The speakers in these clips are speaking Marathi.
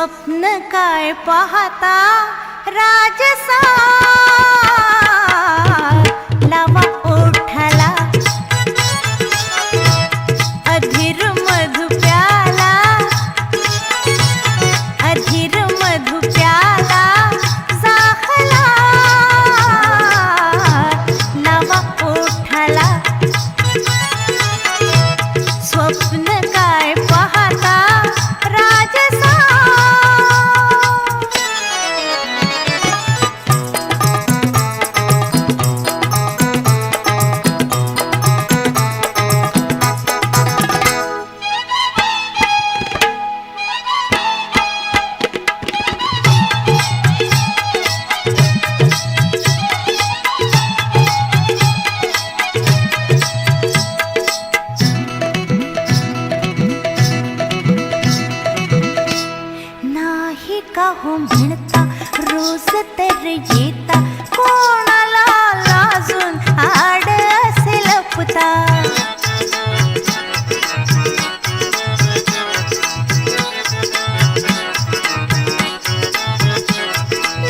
स्वप्न काय पाहता? राजसा का हो म्हणता रोज तर येता. कोणाला लाजून आड असे लपता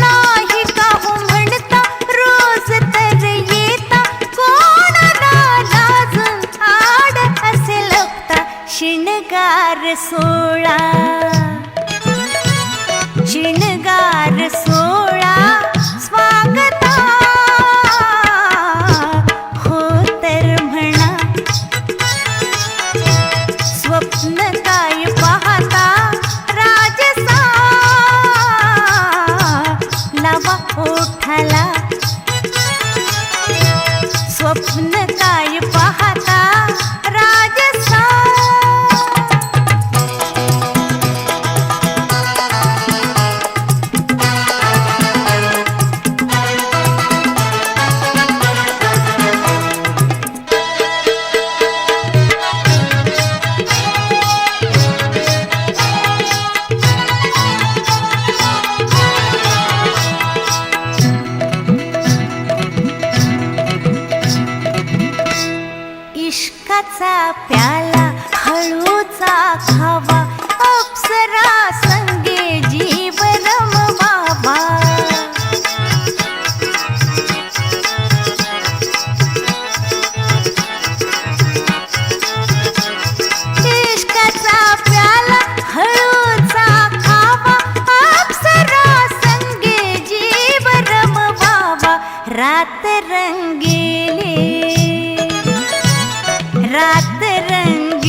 नाही का हो म्हणता रोज तर येता. कोणाला लाजून आड असे लपता शिणगार सोळा. इश्काचा प्याला हळूचा खावा. अप्सरा संगे जीवन रमवावा इश्काचा प्याला हळूचा खावा. अप्सरा संगे जीवन रमवावा रात रंगेली. रात रंगेली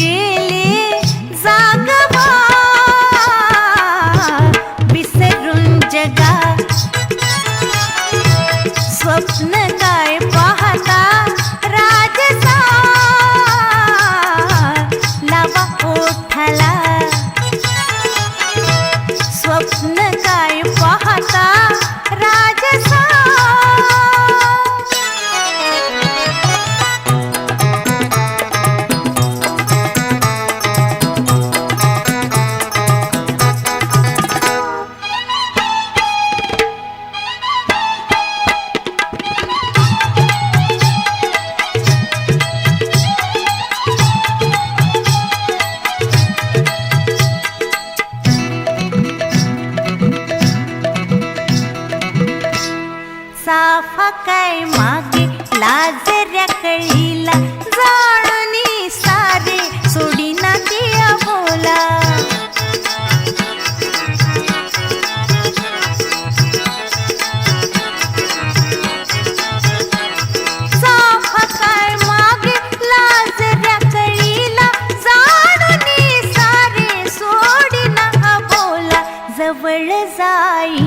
लाजऱ्या कळीला जाणून सारे सोडीना दिया बोला साफा मागे लाजऱ्या कळीला जाणनी सारे सोडीना बोला जवळ जाई